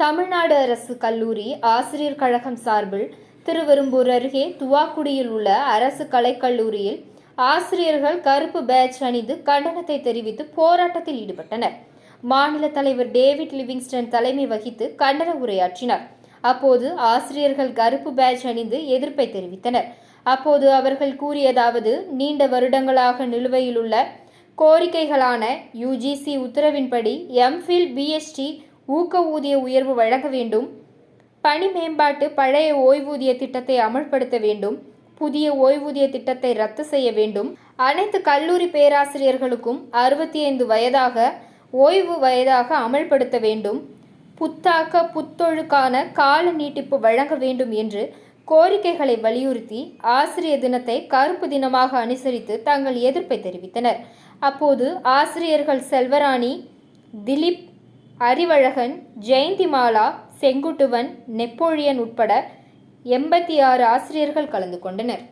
தமிழ்நாடு அரசு கல்லூரி ஆசிரியர் கழகம் சார்பில் திருவெரும்பூர் அருகே துவாக்குடியில் உள்ள அரசு கலைக்கல்லூரியில் ஆசிரியர்கள் கருப்பு பேட்ச் அணிந்து கண்டனத்தை தெரிவித்து போராட்டத்தில் ஈடுபட்டனர். மாநில தலைவர் டேவிட் லிவிங்ஸ்டன் தலைமை வகித்து கண்டன உரையாற்றினார். அப்போது ஆசிரியர்கள் கருப்பு பேட்ச் அணிந்து எதிர்ப்பை தெரிவித்தனர். அப்போது அவர்கள் கூறியதாவது நீண்ட வருடங்களாக நிலுவையில் உள்ள கோரிக்கைகளான யுஜிசி உத்தரவின்படி எம்ஃபில் பிஎஸ்டி ஊக்க ஊதிய உயர்வு வழங்க வேண்டும். பணி மேம்பாட்டு பழைய ஓய்வூதிய திட்டத்தை அமல்படுத்த வேண்டும். புதிய ஓய்வூதிய திட்டத்தை ரத்து செய்ய வேண்டும். அனைத்து கல்லூரி பேராசிரியர்களுக்கும் அறுபத்தி ஐந்து வயதாக ஓய்வு வயதாக அமல்படுத்த வேண்டும். புத்தாக்க புத்தொழுக்கான கால நீட்டிப்பு வழங்க வேண்டும் என்று கோரிக்கைகளை வலியுறுத்தி ஆசிரியர் தினத்தை கருப்பு தினமாக அனுசரித்து தங்கள் எதிர்ப்பை தெரிவித்தனர். அப்போது ஆசிரியர்கள் செல்வராணி திலீப் அறிவழகன் ஜெயந்திமாலா செங்குட்டுவன் நெப்போலியன் உட்பட எண்பத்தி ஆறு ஆசிரியர்கள் கலந்து கொண்டனர்.